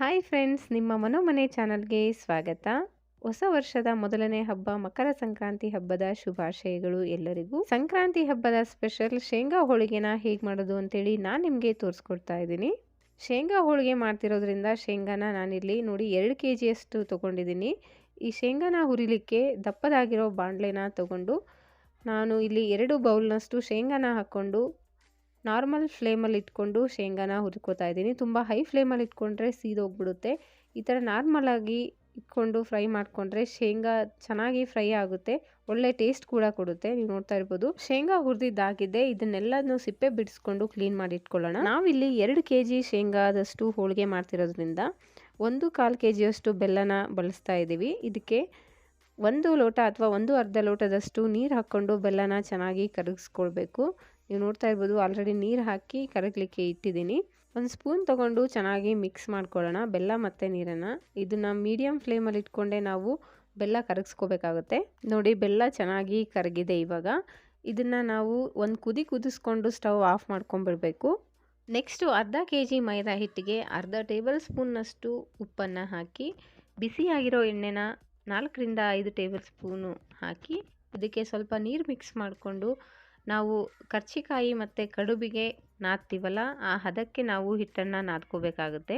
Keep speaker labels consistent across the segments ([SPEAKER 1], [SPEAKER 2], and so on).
[SPEAKER 1] Hi friends ನಿಮ್ಮ ಮನೋಮನೆ ಚಾನಲ್ಗೆ ಸ್ವಾಗತ. ಹೊಸ ವರ್ಷದ ಮೊದಲನೇ ಹಬ್ಬ, ಮಕರ ಸಂಕ್ರಾಂತಿ ಹಬ್ಬದ ಶುಭಾಶಯಗಳು ಎಲ್ಲರಿಗೂ. ಸಂಕ್ರಾಂತಿ ಹಬ್ಬದ ಸ್ಪೆಷಲ್ ಶೇಂಗಾ ಹೋಳಿಗೆನ ಹೇಗೆ ಮಾಡೋದು ಅಂತೇಳಿ ನಾನು ನಿಮಗೆ ತೋರಿಸ್ಕೊಡ್ತಾ ಇದ್ದೀನಿ. ಶೇಂಗಾ ಹೋಳಿಗೆ ಮಾಡ್ತಿರೋದ್ರಿಂದ ಶೇಂಗಾನ ನಾನಿಲ್ಲಿ ನೋಡಿ ಎರಡು ಕೆ ಜಿಯಷ್ಟು ತೊಗೊಂಡಿದ್ದೀನಿ. ಈ ಶೇಂಗಾನ ಹುರಿಲಿಕ್ಕೆ ದಪ್ಪದಾಗಿರೋ ಬಾಂಡ್ಲೆನ ತಗೊಂಡು, ನಾನು ಇಲ್ಲಿ ಎರಡು ಬೌಲ್ನಷ್ಟು ಶೇಂಗಾನ ಹಾಕ್ಕೊಂಡು ನಾರ್ಮಲ್ ಫ್ಲೇಮಲ್ಲಿ ಇಟ್ಕೊಂಡು ಶೇಂಗಾನ ಹುರ್ಕೋತಾ ಇದ್ದೀನಿ. ತುಂಬ ಹೈ ಫ್ಲೇಮಲ್ಲಿ ಇಟ್ಕೊಂಡ್ರೆ ಸೀದೋಗ್ಬಿಡುತ್ತೆ. ಈ ಥರ ನಾರ್ಮಲಾಗಿ ಇಟ್ಕೊಂಡು ಫ್ರೈ ಮಾಡಿಕೊಂಡ್ರೆ ಶೇಂಗಾ ಚೆನ್ನಾಗಿ ಫ್ರೈ ಆಗುತ್ತೆ. ಒಳ್ಳೆ ಟೇಸ್ಟ್ ಕೂಡ ಕೊಡುತ್ತೆ. ನೀವು ನೋಡ್ತಾ ಇರ್ಬೋದು. ಶೇಂಗಾ ಹುರಿದಿದ್ದಾಗಿದೆ. ಇದನ್ನೆಲ್ಲನೂ ಸಿಪ್ಪೆ ಬಿಡಿಸ್ಕೊಂಡು ಕ್ಲೀನ್ ಮಾಡಿ ಇಟ್ಕೊಳ್ಳೋಣ. ನಾವಿಲ್ಲಿ ಎರಡು ಕೆ ಜಿ ಶೇಂಗಾದಷ್ಟು ಹೋಳಿಗೆ ಮಾಡ್ತಿರೋದ್ರಿಂದ ಒಂದು ಕಾಲು ಕೆ ಜಿಯಷ್ಟು ಬೆಲ್ಲನ ಬಳಸ್ತಾ ಇದ್ದೀವಿ. ಇದಕ್ಕೆ ಒಂದು ಲೋಟ ಅಥವಾ ಒಂದು ಅರ್ಧ ಲೋಟದಷ್ಟು ನೀರು ಹಾಕ್ಕೊಂಡು ಬೆಲ್ಲನ ಚೆನ್ನಾಗಿ ಕರಗಿಸ್ಕೊಳ್ಬೇಕು. ನೀವು ನೋಡ್ತಾ ಇರ್ಬೋದು ಆಲ್ರೆಡಿ ನೀರು ಹಾಕಿ ಕರಗಲಿಕ್ಕೆ ಇಟ್ಟಿದ್ದೀನಿ. ಒಂದು ಸ್ಪೂನ್ ತೊಗೊಂಡು ಚೆನ್ನಾಗಿ ಮಿಕ್ಸ್ ಮಾಡ್ಕೊಳ್ಳೋಣ, ಬೆಲ್ಲ ಮತ್ತು ನೀರನ್ನು. ಇದನ್ನು ಮೀಡಿಯಮ್ ಫ್ಲೇಮಲ್ಲಿ ಇಟ್ಕೊಂಡೆ ನಾವು ಬೆಲ್ಲ ಕರಗಿಸ್ಕೋಬೇಕಾಗುತ್ತೆ. ನೋಡಿ, ಬೆಲ್ಲ ಚೆನ್ನಾಗಿ ಕರಗಿದೆ ಇವಾಗ. ಇದನ್ನು ನಾವು ಒಂದು ಕುದಿ ಕುದಿಸ್ಕೊಂಡು ಸ್ಟವ್ ಆಫ್ ಮಾಡ್ಕೊಂಡ್ಬಿಡ್ಬೇಕು ನೆಕ್ಸ್ಟು ಅರ್ಧ ಕೆ ಜಿ ಮೈದಾ ಹಿಟ್ಟಿಗೆ ಅರ್ಧ ಟೇಬಲ್ ಸ್ಪೂನ್ನಷ್ಟು ಉಪ್ಪನ್ನು ಹಾಕಿ, ಬಿಸಿಯಾಗಿರೋ ಎಣ್ಣೆನ ನಾಲ್ಕರಿಂದ ಐದು ಟೇಬಲ್ ಸ್ಪೂನು ಹಾಕಿ, ಇದಕ್ಕೆ ಸ್ವಲ್ಪ ನೀರು ಮಿಕ್ಸ್ ಮಾಡಿಕೊಂಡು ನಾವು ಕರ್ಚಿಕಾಯಿ ಮತ್ತು ಕಡುಬಿಗೆ ನಾದ್ತೀವಲ್ಲ, ಆ ಹದಕ್ಕೆ ನಾವು ಹಿಟ್ಟನ್ನು ನಾದ್ಕೋಬೇಕಾಗುತ್ತೆ.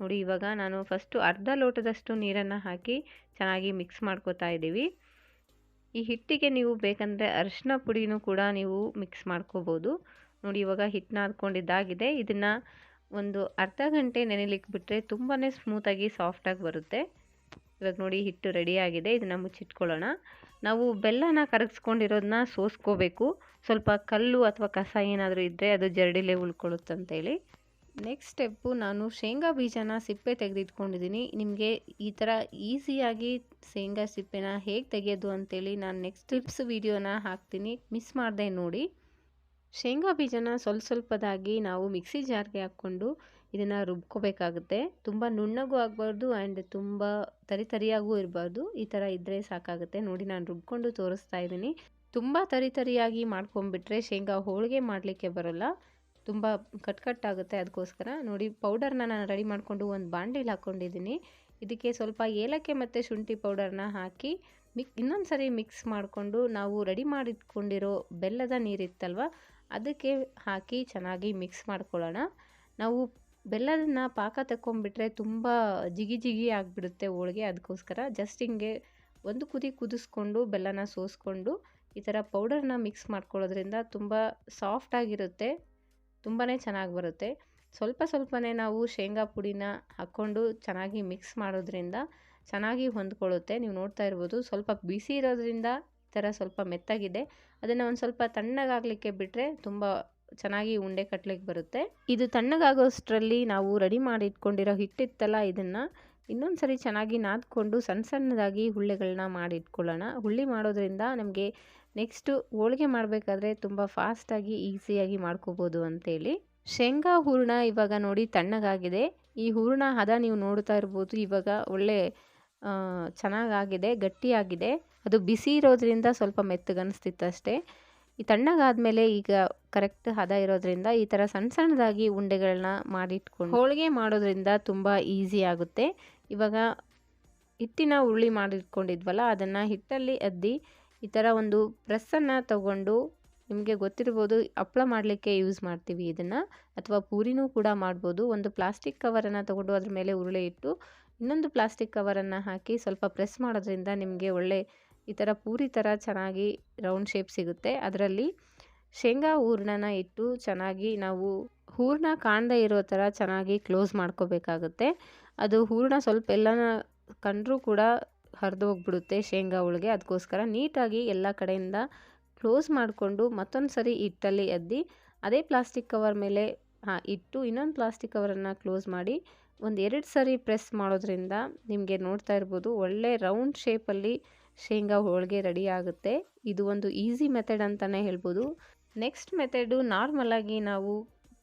[SPEAKER 1] ನೋಡಿ, ಇವಾಗ ನಾನು ಫಸ್ಟು ಅರ್ಧ ಲೋಟದಷ್ಟು ನೀರನ್ನು ಹಾಕಿ ಚೆನ್ನಾಗಿ ಮಿಕ್ಸ್ ಮಾಡ್ಕೋತಾ ಇದ್ದೀವಿ. ಈ ಹಿಟ್ಟಿಗೆ ನೀವು ಬೇಕಂದರೆ ಅರಿಶಿನ ಪುಡಿನೂ ಕೂಡ ನೀವು ಮಿಕ್ಸ್ ಮಾಡ್ಕೋಬೋದು. ನೋಡಿ, ಇವಾಗ ಹಿಟ್ಟು ನಾದ್ಕೊಂಡಿದ್ದಾಗಿದೆ. ಇದನ್ನು ಒಂದು ಅರ್ಧ ಗಂಟೆ ನೆನೆಲಿಕ್ಕೆ ಬಿಟ್ಟರೆ ತುಂಬಾ ಸ್ಮೂತಾಗಿ ಸಾಫ್ಟಾಗಿ ಬರುತ್ತೆ. ಇವಾಗ ನೋಡಿ ಹಿಟ್ಟು ರೆಡಿಯಾಗಿದೆ ಇದನ್ನು ಮುಚ್ಚಿಟ್ಕೊಳ್ಳೋಣ. ನಾವು ಬೆಲ್ಲನ ಕರಗಿಸ್ಕೊಂಡಿರೋದನ್ನ ಸೋಸ್ಕೋಬೇಕು. ಸ್ವಲ್ಪ ಕಲ್ಲು ಅಥವಾ ಕಸ ಏನಾದರೂ ಇದ್ದರೆ ಅದು ಜರಡಿಲೇ ಉಳ್ಕೊಳ್ಳುತ್ತಂತೇಳಿ. ನೆಕ್ಸ್ಟ್ ಸ್ಟೆಪ್ಪು ನಾನು ಶೇಂಗಾ ಬೀಜನ ಸಿಪ್ಪೆ ತೆಗೆದಿಟ್ಕೊಂಡಿದ್ದೀನಿ. ನಿಮಗೆ ಈ ಥರ ಈಸಿಯಾಗಿ ಶೇಂಗಾ ಸಿಪ್ಪೆನ ಹೇಗೆ ತೆಗೆಯೋದು ಅಂತೇಳಿ ನಾನು ನೆಕ್ಸ್ಟ್ ಟಿಪ್ಸ್ ವೀಡಿಯೋನ ಹಾಕ್ತೀನಿ. ಮಿಸ್ ಮಾಡದೆ ನೋಡಿ. ಶೇಂಗಾ ಬೀಜನ ಸ್ವಲ್ಪ ಸ್ವಲ್ಪದಾಗಿ ನಾವು ಮಿಕ್ಸಿ ಜಾರ್ಗೆ ಹಾಕ್ಕೊಂಡು ಇದನ್ನು ರುಬ್ಕೋಬೇಕಾಗುತ್ತೆ. ತುಂಬ ನುಣ್ಣಗೂ ಆಗಬಾರ್ದು ಆ್ಯಂಡ್ ತುಂಬ ತರಿ ತರಿಯಾಗೂ ಇರಬಾರ್ದು. ಈ ಥರ ಇದ್ದರೆ ಸಾಕಾಗುತ್ತೆ. ನೋಡಿ ನಾನು ರುಬ್ಕೊಂಡು ತೋರಿಸ್ತಾ ಇದ್ದೀನಿ. ತುಂಬ ತರಿ ತರಿಯಾಗಿ ಮಾಡ್ಕೊಂಬಿಟ್ರೆ ಶೇಂಗಾ ಹೋಳಿಗೆ ಮಾಡಲಿಕ್ಕೆ ಬರೋಲ್ಲ. ತುಂಬ ಕಟ್ ಕಟ್ ಆಗುತ್ತೆ ಅದಕ್ಕೋಸ್ಕರ ನೋಡಿ ಪೌಡರ್ನ ನಾನು ರೆಡಿ ಮಾಡಿಕೊಂಡು ಒಂದು ಬಾಂಡೇಲಿ ಹಾಕ್ಕೊಂಡಿದ್ದೀನಿ ಇದಕ್ಕೆ ಸ್ವಲ್ಪ ಏಲಕ್ಕಿ ಮತ್ತು ಶುಂಠಿ ಪೌಡರ್ನ ಹಾಕಿ ಮಿಕ್ ಇನ್ನೊಂದು ಸರಿ ಮಿಕ್ಸ್ ಮಾಡಿಕೊಂಡು ನಾವು ರೆಡಿ ಮಾಡಿಟ್ಕೊಂಡಿರೋ ಬೆಲ್ಲದ ನೀರಿತ್ತಲ್ವ, ಅದಕ್ಕೆ ಹಾಕಿ ಚೆನ್ನಾಗಿ ಮಿಕ್ಸ್ ಮಾಡ್ಕೊಳ್ಳೋಣ. ನಾವು ಬೆಲ್ಲದನ್ನ ಪಾಕ ತಗೊಂಡ್ಬಿಟ್ರೆ ತುಂಬ ಜಿಗಿ ಜಿಗಿ ಆಗಿಬಿಡುತ್ತೆ ಹೋಳಿಗೆ. ಅದಕ್ಕೋಸ್ಕರ ಜಸ್ಟ್ ಹಿಂಗೆ ಒಂದು ಕುದಿ ಕುದಿಸ್ಕೊಂಡು ಬೆಲ್ಲನ ಸೋಸ್ಕೊಂಡು ಈ ಥರ ಪೌಡರ್ನ ಮಿಕ್ಸ್ ಮಾಡ್ಕೊಳ್ಳೋದ್ರಿಂದ ತುಂಬ ಸಾಫ್ಟಾಗಿರುತ್ತೆ ತುಂಬಾ ಚೆನ್ನಾಗಿ ಬರುತ್ತೆ. ಸ್ವಲ್ಪ ಸ್ವಲ್ಪನೇ ನಾವು ಶೇಂಗಾ ಪುಡಿನ ಹಾಕ್ಕೊಂಡು ಚೆನ್ನಾಗಿ ಮಿಕ್ಸ್ ಮಾಡೋದ್ರಿಂದ ಚೆನ್ನಾಗಿ ಹೊಂದ್ಕೊಳ್ಳುತ್ತೆ. ನೀವು ನೋಡ್ತಾ ಇರ್ಬೋದು ಸ್ವಲ್ಪ ಬಿಸಿ ಇರೋದ್ರಿಂದ ಈ ಥರ ಸ್ವಲ್ಪ ಮೆತ್ತಾಗಿದೆ. ಅದನ್ನು ಒಂದು ಸ್ವಲ್ಪ ತಣ್ಣಗಾಗಲಿಕ್ಕೆ ಬಿಟ್ಟರೆ ತುಂಬ ಚೆನ್ನಾಗಿ ಉಂಡೆ ಕಟ್ಲಿಕ್ಕೆ ಬರುತ್ತೆ. ಇದು ತಣ್ಣಗಾಗೋಷ್ಟರಲ್ಲಿ ನಾವು ರೆಡಿ ಮಾಡಿ ಇಟ್ಕೊಂಡಿರೋ ಹಿಟ್ಟಿತ್ತಲ್ಲ ಇದನ್ನು ಇನ್ನೊಂದು ಸರಿ ಚೆನ್ನಾಗಿ ನಾದ್ಕೊಂಡು ಸಣ್ಣ ಸಣ್ಣದಾಗಿ ಹುಳ್ಳೆಗಳನ್ನ ಮಾಡಿ ಇಟ್ಕೊಳ್ಳೋಣ ಹುಳ್ಳಿ ಮಾಡೋದ್ರಿಂದ ನಮಗೆ ನೆಕ್ಸ್ಟು ಹೋಳಿಗೆ ಮಾಡಬೇಕಾದ್ರೆ ತುಂಬ ಫಾಸ್ಟಾಗಿ, ಈಸಿಯಾಗಿ ಮಾಡ್ಕೋಬೋದು ಅಂತೇಳಿ. ಶೇಂಗಾ ಹೂರಣ ಇವಾಗ ನೋಡಿ ತಣ್ಣಗಾಗಿದೆ. ಈ ಹೂರಣ ಹದ ನೀವು ನೋಡ್ತಾ ಇರ್ಬೋದು, ಇವಾಗ ಒಳ್ಳೆ ಚೆನ್ನಾಗಾಗಿದೆ, ಗಟ್ಟಿಯಾಗಿದೆ. ಅದು ಬಿಸಿ ಇರೋದ್ರಿಂದ ಸ್ವಲ್ಪ ಮೆತ್ತಗನ್ನಿಸ್ತಿತ್ತು ಅಷ್ಟೇ ಈ ತಣ್ಣಗಾದ್ಮೇಲೆ ಈಗ ಕರೆಕ್ಟ್ ಹದ ಇರೋದ್ರಿಂದ ಈ ಥರ ಸಣ್ಣ ಸಣ್ಣದಾಗಿ ಉಂಡೆಗಳನ್ನ ಮಾಡಿಟ್ಕೊಂಡು ಹೋಳಿಗೆ ಮಾಡೋದ್ರಿಂದ ತುಂಬ ಈಸಿ ಆಗುತ್ತೆ. ಇವಾಗ ಹಿಟ್ಟಿನ ಉಳ್ಳಿ ಮಾಡಿಟ್ಕೊಂಡಿದ್ವಲ್ಲ, ಅದನ್ನು ಹಿಟ್ಟಲ್ಲಿ ಅದ್ದಿ ಈ ಥರ ಒಂದು ಪ್ರೆಸ್ಸನ್ನು ತಗೊಂಡು ನಿಮಗೆ ಗೊತ್ತಿರ್ಬೋದು ಹಪ್ಪಳ ಮಾಡಲಿಕ್ಕೆ ಯೂಸ್ ಮಾಡ್ತೀವಿ ಇದನ್ನು, ಅಥವಾ ಪೂರಿನೂ ಕೂಡ ಮಾಡ್ಬೋದು. ಒಂದು ಪ್ಲಾಸ್ಟಿಕ್ ಕವರನ್ನು ತಗೊಂಡು ಅದ್ರ ಮೇಲೆ ಉರುಳೆ ಇಟ್ಟು ಇನ್ನೊಂದು ಪ್ಲಾಸ್ಟಿಕ್ ಕವರನ್ನು ಹಾಕಿ ಸ್ವಲ್ಪ ಪ್ರೆಸ್ ಮಾಡೋದ್ರಿಂದ ನಿಮಗೆ ಒಳ್ಳೆ ಈ ಥರ ಪೂರಿ ಥರ ಚೆನ್ನಾಗಿ ರೌಂಡ್ ಶೇಪ್ ಸಿಗುತ್ತೆ. ಅದರಲ್ಲಿ ಶೇಂಗಾ ಹೂರ್ಣನ ಇಟ್ಟು ಚೆನ್ನಾಗಿ ನಾವು ಹೂರಣ ಕಾಣದೇ ಇರೋ ಥರ ಚೆನ್ನಾಗಿ ಕ್ಲೋಸ್ ಮಾಡ್ಕೋಬೇಕಾಗುತ್ತೆ. ಅದು ಹೂರಣ ಸ್ವಲ್ಪ ಎಲ್ಲನ ಕಂಡರೂ ಕೂಡ ಹರಿದು ಹೋಗ್ಬಿಡುತ್ತೆ ಶೇಂಗಾ ಹೋಳಿಗೆ. ಅದಕ್ಕೋಸ್ಕರ ನೀಟಾಗಿ ಎಲ್ಲ ಕಡೆಯಿಂದ ಕ್ಲೋಸ್ ಮಾಡಿಕೊಂಡು ಮತ್ತೊಂದು ಸರಿ ಹಿಟ್ಟಲ್ಲಿ ಅದ್ದಿ ಅದೇ ಪ್ಲಾಸ್ಟಿಕ್ ಕವರ್ ಮೇಲೆ, ಹಾಂ, ಇಟ್ಟು ಇನ್ನೊಂದು ಪ್ಲಾಸ್ಟಿಕ್ ಕವರನ್ನು ಕ್ಲೋಸ್ ಮಾಡಿ ಒಂದು ಎರಡು ಸರಿ ಪ್ರೆಸ್ ಮಾಡೋದ್ರಿಂದ ನಿಮಗೆ ನೋಡ್ತಾ ಇರ್ಬೋದು ಒಳ್ಳೆ ರೌಂಡ್ ಶೇಪಲ್ಲಿ ಶೇಂಗಾ ಹೋಳಿಗೆ ರೆಡಿ ಆಗುತ್ತೆ. ಇದು ಒಂದು ಈಸಿ ಮೆಥಡ್ ಅಂತಲೇ ಹೇಳ್ಬೋದು. ನೆಕ್ಸ್ಟ್ ಮೆಥಡು ನಾರ್ಮಲಾಗಿ ನಾವು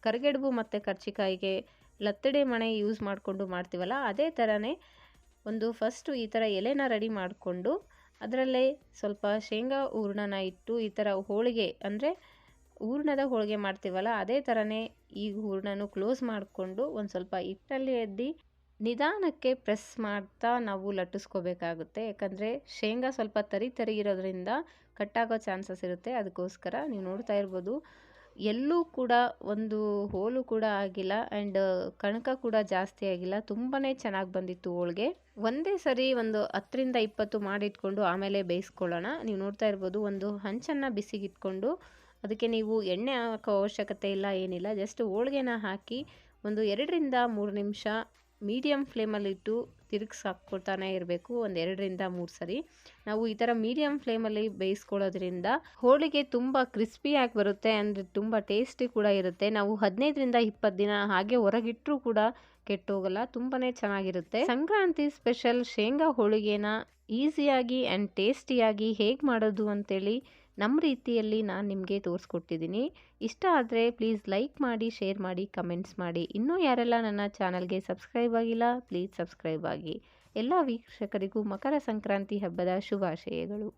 [SPEAKER 1] ಕರಿಗಡುಬು ಮತ್ತು ಕರ್ಚಿಕಾಯಿಗೆ ಲತ್ತಡೆ ಮಣೆ ಯೂಸ್ ಮಾಡಿಕೊಂಡು ಮಾಡ್ತೀವಲ್ಲ, ಅದೇ ಥರನೇ ಒಂದು ಫಸ್ಟು ಈ ಥರ ಎಲೆನ ರೆಡಿ ಮಾಡಿಕೊಂಡು ಅದರಲ್ಲೇ ಸ್ವಲ್ಪ ಶೇಂಗಾ ಹೂರ್ಣನ ಇಟ್ಟು ಈ ಥರ ಹೋಳಿಗೆ ಅಂದರೆ ಹೂರ್ಣದ ಹೋಳಿಗೆ ಮಾಡ್ತೀವಲ್ಲ, ಅದೇ ಥರನೇ ಈ ಹೂರ್ಣನೂ ಕ್ಲೋಸ್ ಮಾಡಿಕೊಂಡು ಒಂದು ಸ್ವಲ್ಪ ಹಿಟ್ಟಲ್ಲಿ ಎದ್ದಿ ನಿಧಾನಕ್ಕೆ ಪ್ರೆಸ್ ಮಾಡ್ತಾ ನಾವು ಲಟ್ಟಿಸ್ಕೋಬೇಕಾಗುತ್ತೆ. ಯಾಕಂದರೆ ಶೇಂಗಾ ಸ್ವಲ್ಪ ತರಿ ತರಿ ಇರೋದ್ರಿಂದ ಕಟ್ಟಾಗೋ ಚಾನ್ಸಸ್ ಇರುತ್ತೆ. ಅದಕ್ಕೋಸ್ಕರ ನೀವು ನೋಡ್ತಾ ಇರ್ಬೋದು. ಎಲ್ಲೂ ಕೂಡ ಒಂದು ಹೋಲು ಕೂಡ ಆಗಿಲ್ಲ ಆ್ಯಂಡ್ ಕಣಕ ಕೂಡ ಜಾಸ್ತಿ ಆಗಿಲ್ಲ. ತುಂಬಾ ಚೆನ್ನಾಗಿ ಬಂದಿತ್ತು ಹೋಳಿಗೆ. ಒಂದೇ ಸರಿ ಒಂದು ಹತ್ತರಿಂದ ಇಪ್ಪತ್ತು ಮಾಡಿಟ್ಕೊಂಡು ಆಮೇಲೆ ಬೇಯಿಸ್ಕೊಳ್ಳೋಣ. ನೀವು ನೋಡ್ತಾ ಇರ್ಬೋದು ಒಂದು ಹಂಚನ್ನು ಬಿಸಿಗಿಟ್ಕೊಂಡು ಅದಕ್ಕೆ ನೀವು ಎಣ್ಣೆ ಹಾಕೋ ಅವಶ್ಯಕತೆ ಇಲ್ಲ, ಏನಿಲ್ಲ. ಜಸ್ಟ್ ಹೋಳಿಗೆನ ಹಾಕಿ ಒಂದು ಎರಡರಿಂದ ಮೂರು ನಿಮಿಷ ಮೀಡಿಯಮ್ ಫ್ಲೇಮಲ್ಲಿಟ್ಟು ತಿರುಗಿಸಿ ಹಾಕ್ಕೊಳ್ತಾನೆ ಇರಬೇಕು, ಒಂದು ಎರಡರಿಂದ ಮೂರು ಸರಿ. ನಾವು ಈ ಥರ ಮೀಡಿಯಮ್ ಫ್ಲೇಮಲ್ಲಿ ಬೇಯಿಸ್ಕೊಳ್ಳೋದ್ರಿಂದ ಹೋಳಿಗೆ ತುಂಬ ಕ್ರಿಸ್ಪಿಯಾಗಿ ಬರುತ್ತೆ, ಅಂದರೆ ತುಂಬ ಟೇಸ್ಟಿ ಕೂಡ ಇರುತ್ತೆ. ನಾವು ಹದಿನೈದರಿಂದ ಇಪ್ಪತ್ತು ದಿನ ಹಾಗೆ ಹೊರಗಿಟ್ಟರೂ ಕೂಡ ಕೆಟ್ಟೋಗಲ್ಲ ತುಂಬಾ ಚೆನ್ನಾಗಿರುತ್ತೆ. ಸಂಕ್ರಾಂತಿ ಸ್ಪೆಷಲ್ ಶೇಂಗಾ ಹೋಳಿಗೆನ ಈಸಿಯಾಗಿ ಆ್ಯಂಡ್ ಟೇಸ್ಟಿಯಾಗಿ ಹೇಗೆ ಮಾಡೋದು ಅಂತೇಳಿ ನಮ್ಮ ರೀತಿಯಲ್ಲಿ ನಾನು ನಿಮಗೆ ತೋರಿಸ್ಕೊಟ್ಟಿದ್ದೀನಿ ಇಷ್ಟ ಆದರೆ ಪ್ಲೀಸ್ ಲೈಕ್ ಮಾಡಿ ಶೇರ್ ಮಾಡಿ ಕಮೆಂಟ್ಸ್ ಮಾಡಿ. ಇನ್ನೂ ಯಾರೆಲ್ಲ ನನ್ನ ಚಾನಲ್ಗೆ ಸಬ್ಸ್ಕ್ರೈಬ್ ಆಗಿಲ್ಲ ಪ್ಲೀಸ್ ಸಬ್ಸ್ಕ್ರೈಬ್ ಆಗಿ. ಎಲ್ಲ ವೀಕ್ಷಕರಿಗೂ ಮಕರ ಸಂಕ್ರಾಂತಿ ಹಬ್ಬದ ಶುಭಾಶಯಗಳು.